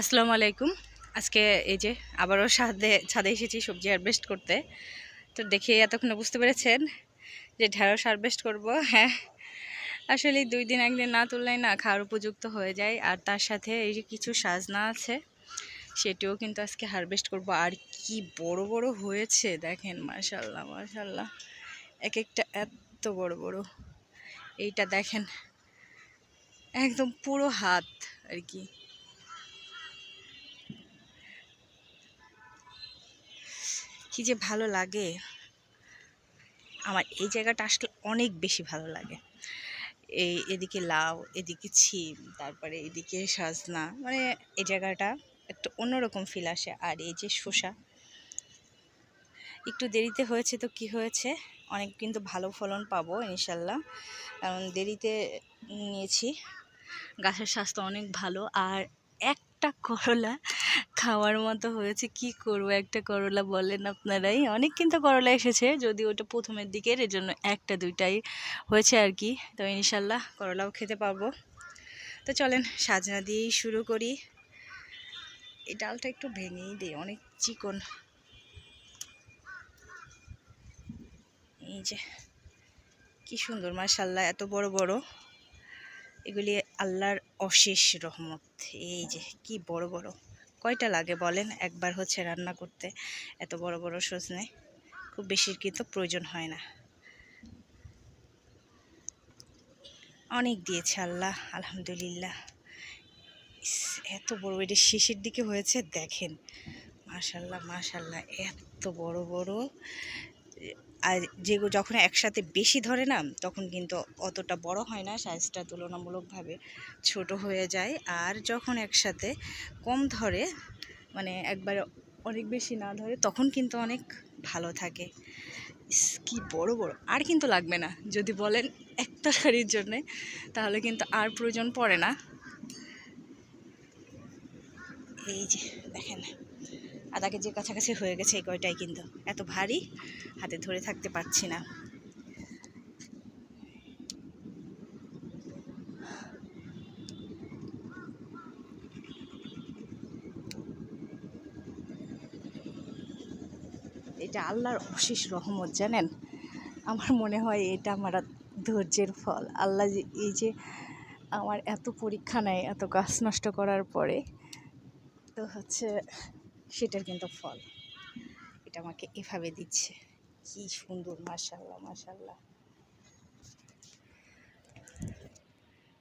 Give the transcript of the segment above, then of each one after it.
আসসালামু আলাইকুম। আজকে এই যে আবারও ছাদে ছাদে এসেছি সবজি হারভেস্ট করতে। তো দেখে এতক্ষণে বুঝতে পেরেছেন যে ঢেঁড়স হারভেস্ট করব হ্যাঁ। আসলে দুই দিন একদিন না তুললেই না খাওয়ার উপযুক্ত হয়ে যায়। আর তার সাথে এই যে কিছু সাজনা আছে, সেটিও কিন্তু আজকে হারভেস্ট করব। আর কি বড় বড় হয়েছে দেখেন মাশাল্লাহ মাশাল্লাহ এক একটা এত বড় বড়। এইটা দেখেন, একদম পুরো হাত আর কি। কি যে ভালো লাগে? আমার এই জায়গাটা আসলে অনেক বেশি ভালো লাগে। এই এদিকে লাউ, এদিকে ছিম, তারপরে এদিকে সাজনা মানে এই জায়গাটা একটা অন্যরকম ফিল আসে। আর এই যে শসা, একটু দেরিতে হয়েছে তো কি হয়েছে? অনেক কিন্তু ভালো ফলন পাবো, ইনশাল্লাহ। কারণ দেরিতে নিয়েছি। গাছের স্বাস্থ্য অনেক ভালো। আর একটা করলা খাওয়ার মতো হয়েছে, কি করব? একটা করলা বলেন আপনারাই। অনেক কিন্তু করলা এসেছে যদি ওটা প্রথমের দিকের এর জন্য একটা, দুইটাই হয়েছে আর কি। তো ইনশাল্লাহ করলাও খেতে পারব। তো চলেন, সাজনা দিয়েই শুরু করি। এই ডালটা একটু ভেঙেই দিই, অনেক চিকন। এই যে, কি সুন্দর, মাশাল্লাহ, এত বড় বড়। এগুলি আল্লাহর অশেষ রহমত। এই যে, কি বড় বড়। কয়টা লাগে বলেন? একবার হচ্ছে রান্না করতে। এত বড় বড় সজনে। খুব বেশি কিন্তু প্রয়োজন হয় না। অনেক দিয়েছে আল্লাহ, আলহামদুলিল্লাহ। এত বড়, এটা শেষের দিকে হয়েছে, দেখেন। মাশাল্লাহ মাশাল্লাহ, এত বড় বড়। আর যে যখন একসাথে বেশি ধরে না, তখন কিন্তু অতটা বড় হয় না, সাইজটা তুলনামূলকভাবে ছোট হয়ে যায়। আর যখন একসাথে কম ধরে মানে একবারে অনেক বেশি না ধরে, তখন কিন্তু অনেক ভালো থাকে। কি বড় বড়। আর কিন্তু লাগবে না, যদি বলেন এক তরকারির জন্যে, তাহলে কিন্তু আর প্রয়োজন পড়ে না। এই যে, দেখেন। আধা কেজির কাছাকাছি হয়ে গেছে এই কয়টাই কিন্তু এত ভারী, হাতে ধরে থাকতে পারছি না। এটা আল্লাহর অশেষ রহমত, জানেন? আমার মনে হয় এটা আমার ধৈর্যের ফল। আল্লাহ যে এই যে আমার এত পরীক্ষা নেয়, এত গাছ নষ্ট করার পরে, তো হচ্ছে সেটার কিন্তু ফল। এটা আমাকে এভাবে দিচ্ছে। কি সুন্দর মাশাল্লাহ মাশাল্লাহ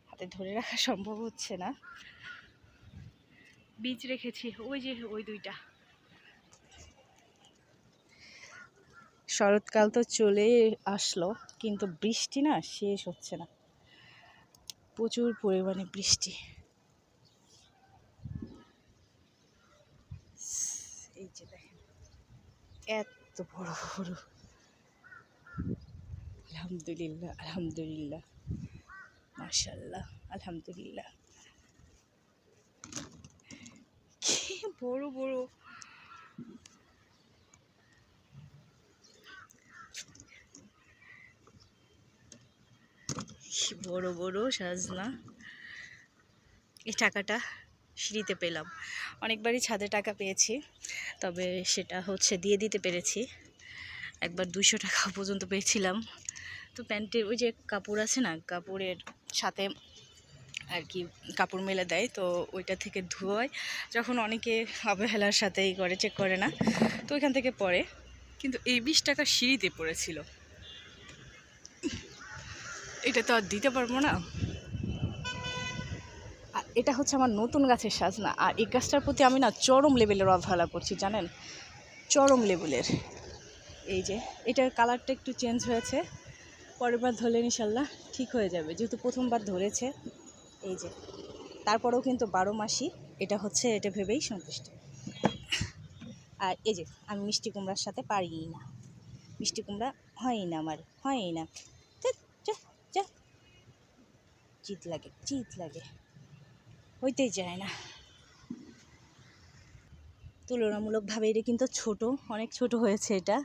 হাতে ধরে রাখা সম্ভব হচ্ছে না। বীজ রেখেছি ওই যে ওই দুইটা। শরৎকাল তো চলে আসলো কিন্তু বৃষ্টি না শেষ হচ্ছে না। প্রচুর পরিমাণে বৃষ্টি এই যে দেখেন এত বড় বড় আলহামদুলিল্লাহ আলহামদুলিল্লাহ। মাশাল্লাহ আলহামদুলিল্লাহ। কি বড় বড়। বড় বড় সাজনা। এই টাকাটা সিঁড়িতে পেলাম। অনেকবারই ছাদে টাকা পেয়েছি, তবে সেটা হচ্ছে দিয়ে দিতে পেরেছি। একবার দুশো টাকা পর্যন্ত পেয়েছিলাম। তো প্যান্টের ওই যে কাপড় আছে না, কাপড়ের সাথে আর কি কাপড় মেলে দেয়, তো ওইটা থেকে ধোয়। যখন অনেকে অবহেলার সাথে করে, চেক করে না, তো ওইখান থেকে পরে। কিন্তু এই বিশ টাকা সিঁড়িতে পড়েছিল। এটা তো আর দিতে পারব না। এটা হচ্ছে আমার নতুন গাছের সাজনা। আর এই গাছটার প্রতি আমি না চরম লেভেলের অবহেলা করছি, জানেন? চরম লেভেলের এই যে, এটার কালারটা একটু চেঞ্জ হয়েছে। পরের বার ধরলে ইনশাল্লাহ ঠিক হয়ে যাবে। যেহেতু প্রথমবার ধরেছে, এই যে। তারপরেও কিন্তু বারো মাসই এটা হচ্ছে, এটা ভেবেই সন্তুষ্ট। আর এই যে, আমি মিষ্টি কুমড়ার সাথে পারিই না। মিষ্টি কুমড়া হয়ই না আমার, হয়ই না। যা যা। চিত লাগে চিত লাগে। হইতেই যায় না। তুলনামূলকভাবে এটা কিন্তু ছোট, অনেক ছোট হয়েছে এটা।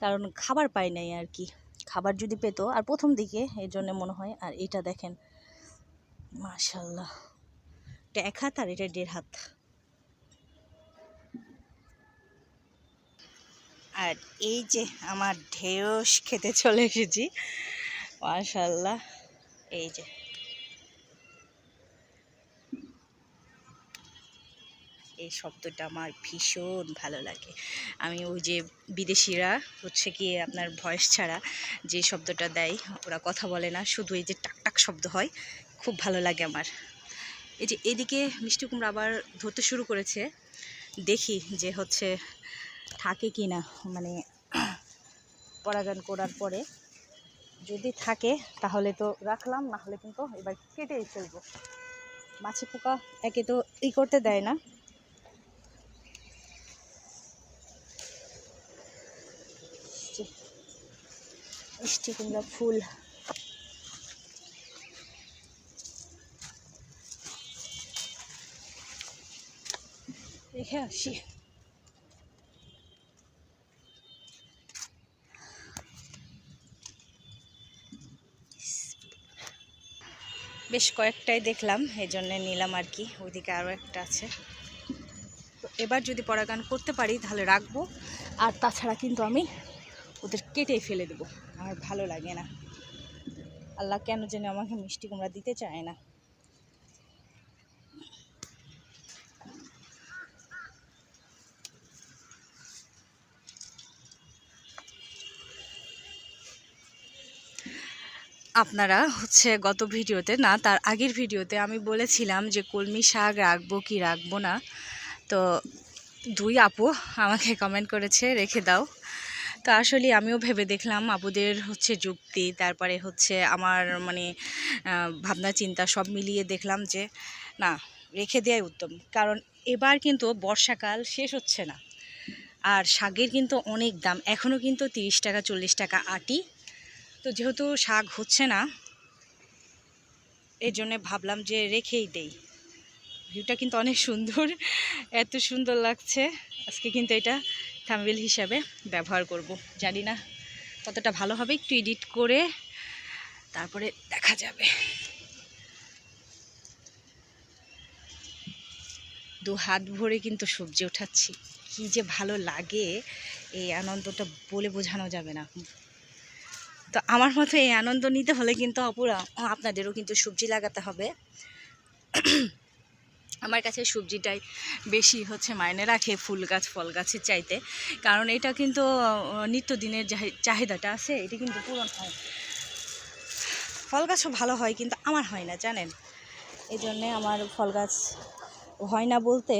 কারণ খাবার পাই নাই আর কি। খাবার যদি পেতো, আর প্রথম দিকে এই জন্য মনে হয়, আর এটা দেখেন মাশাল্লাহ এটা এক হাত আর এটা দেড় হাত। আর এই যে আমার ঢেউস খেতে চলে এসেছি মাশাল্লাহ এই যে। এই শব্দটা আমার ভীষণ ভালো লাগে। আমি ওই যে বিদেশিরা হচ্ছে কি আপনার ভয়েস ছাড়া যে শব্দটা দেয়, ওরা কথা বলে না, শুধু এই যে টাক টাক শব্দ হয়, খুব ভালো লাগে আমার। এই যে এদিকে মিষ্টি কুমড়া আবার ধরতে শুরু করেছে, দেখি যে হচ্ছে থাকে কি না মানে পরাগান করার পরে। যদি থাকে তাহলে তো রাখলাম, না হলে কিন্তু এবার কেটেই ফেলব। মাছি পোকা একে তো ই করতে দেয় না। মিষ্টি কুমড়া ফুল। রেখে আসি। বেশ কয়েকটাই দেখলাম এই জন্যে নিলাম আর কি। ওইদিকে আরও একটা আছে। তো এবার যদি পরাগান করতে পারি, তাহলে রাখব। আর তাছাড়া কিন্তু আমি ওদের কেটে ফেলে দেবো। আমার ভালো লাগে না। আল্লাহ কেন যেন আমাকে মিষ্টি কুমড়া দিতে চায় না। আপনারা হচ্ছে গত ভিডিওতে, না, তার আগের ভিডিওতে আমি বলেছিলাম যে কলমি শাক রাখব কি রাখব না। তো দুই আপু আমাকে কমেন্ট করেছে, রেখে দাও। তো আসলে আমিও ভেবে দেখলাম আপুদের হচ্ছে যুক্তি, তারপরে হচ্ছে আমার মানে ভাবনা, চিন্তা সব মিলিয়ে দেখলাম যে, না, রেখে দেওয়াই উত্তম। কারণ এবার কিন্তু বর্ষাকাল শেষ হচ্ছে না। আর শাকের কিন্তু অনেক দাম। এখনও কিন্তু তিরিশ টাকা, চল্লিশ টাকা আটি। তো যেহেতু শাক হচ্ছে না এই জন্যে ভাবলাম যে রেখেই দেই। ভিউটা কিন্তু অনেক সুন্দর, এত সুন্দর লাগছে। আজকে কিন্তু এটা থাম্বেল হিসাবে ব্যবহার করব। জানি না কতটা ভালো হবে, একটু এডিট করে তারপরে দেখা যাবে। দু হাত ভরে কিন্তু সবজি ওঠাচ্ছি। কি যে ভালো লাগে, এই আনন্দটা বলে বোঝানো যাবে না। তো আমার মতো এই আনন্দ নিতে হলে কিন্তু অপুরা আপনাদেরও কিন্তু সবজি লাগাতে হবে। আমার কাছে সবজিটাই বেশি হচ্ছে মাইনে রাখে ফুল গাছ, ফল গাছের চাইতে। কারণ এটা কিন্তু নিত্যদিনের চাহিদাটা আছে, এটা কিন্তু পূরণ হয়। ফল গাছও ভালো হয় কিন্তু আমার হয় না, জানেন? এই জন্যে আমার ফল গাছ হয় না বলতে,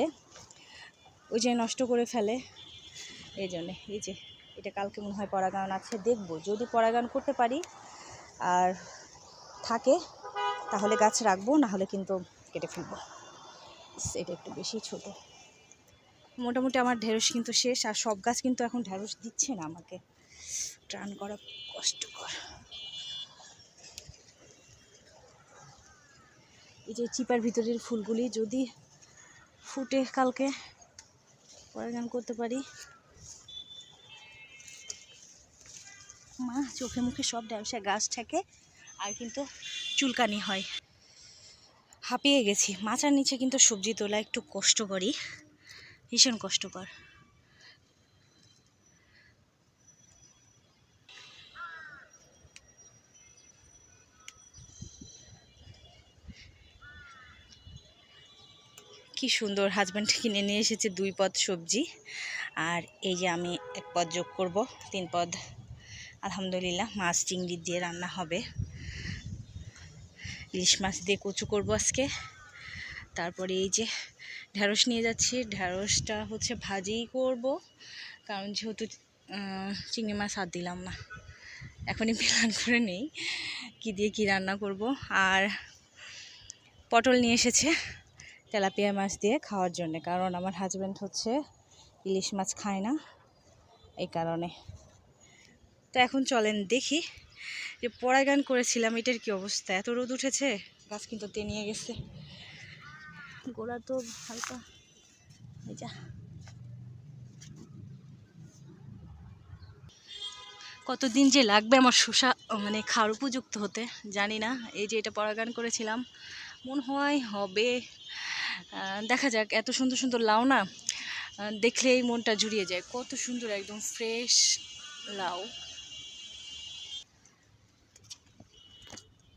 ওই যে নষ্ট করে ফেলে। এই জন্যে এই যে, এটা কালকে মনে হয় পরাগান আছে, দেখব। যদি পরাগান করতে পারি আর থাকে, তাহলে গাছ রাখব না হলে কিন্তু কেটে ফেলব। এটা একটু বেশি ছোট। মোটামুটি আমার ঢেঁড়স কিন্তু শেষ, আর সব গাছ কিন্তু এখন ঢেঁড়স দিচ্ছে না আমাকে। ট্রান করা কষ্টকর। এই যে চিপার ভিতরের ফুলগুলি যদি ফুটে কালকে পরাগান করতে পারি। মা, চোখে মুখে সব ব্যবসা গাছ থাকে, আর কিন্তু চুলকানি হয়। হাঁপিয়ে গেছি। মাচার নিচে কিন্তু সবজি তোলা একটু কষ্ট করি ভীষণ কষ্টকর। কি সুন্দর হাজব্যান্ড কিনে নিয়ে এসেছে দুই পদ সবজি। আর এই যে আমি এক পদ যোগ করব, তিন পদ। আলহামদুলিল্লাহ, মাছ চিংড়ি দিয়ে রান্না হবে। ইলিশ মাছ দিয়ে কচু করব আজকে। তারপরে এই যে ঢ্যাঁড়স নিয়ে যাচ্ছি। ঢ্যাঁড়সটা হচ্ছে ভাজিই করব। কারণ যেহেতু চিংড়ি মাছ আর দিলাম না। এখনই প্ল্যান করে নেই কী দিয়ে কী রান্না করব। আর পটল নিয়ে এসেছে তেলাপিয়া মাছ দিয়ে খাওয়ার জন্য। কারণ আমার হাজব্যান্ড হচ্ছে ইলিশ মাছ খায় না। এই কারণে। তো এখন চলেন দেখি যে পরাগান করেছিলাম, এটার কি অবস্থা? এত রোদ উঠেছে? গাছ কিন্তু তেনিয়ে গেছে। গোড়া তো হালকা। যা। কতদিন যে লাগবে আমার শসা মানে খাওয়ার উপযুক্ত হতে, জানি না। এই যে এটা পরাগান করেছিলাম, মনে হয় হবে। দেখা যাক, এত সুন্দর সুন্দর লাউ না দেখলেই মনটা জুড়িয়ে যায়। কত সুন্দর, একদম ফ্রেশ লাউ।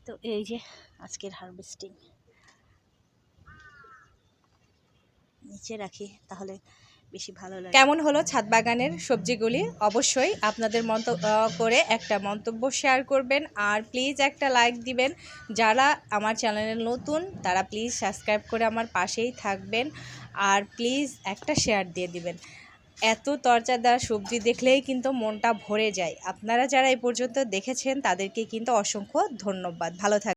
তো এই যে আজকের হারভেস্টিং নিচে রাখি, তাহলে বেশি ভালো লাগে। কেমন হলো ছাদ বাগানের সবজিগুলি? অবশ্যই আপনাদের মন্তব্য করে একটা মন্তব্য শেয়ার করবেন আর প্লিজ একটা লাইক দিবেন। যারা আমার চ্যানেলে নতুন, তারা প্লিজ সাবস্ক্রাইব করে আমার পাশেই থাকবেন আর প্লিজ একটা শেয়ার দিয়ে দিবেন। এত তরচাদার সবজি দেখলেই কিন্তু মনটা ভরে যায়। আপনারা যারা এই পর্যন্ত দেখেছেন, তাদেরকে কিন্তু অসংখ্য ধন্যবাদ। ভালো থাকবেন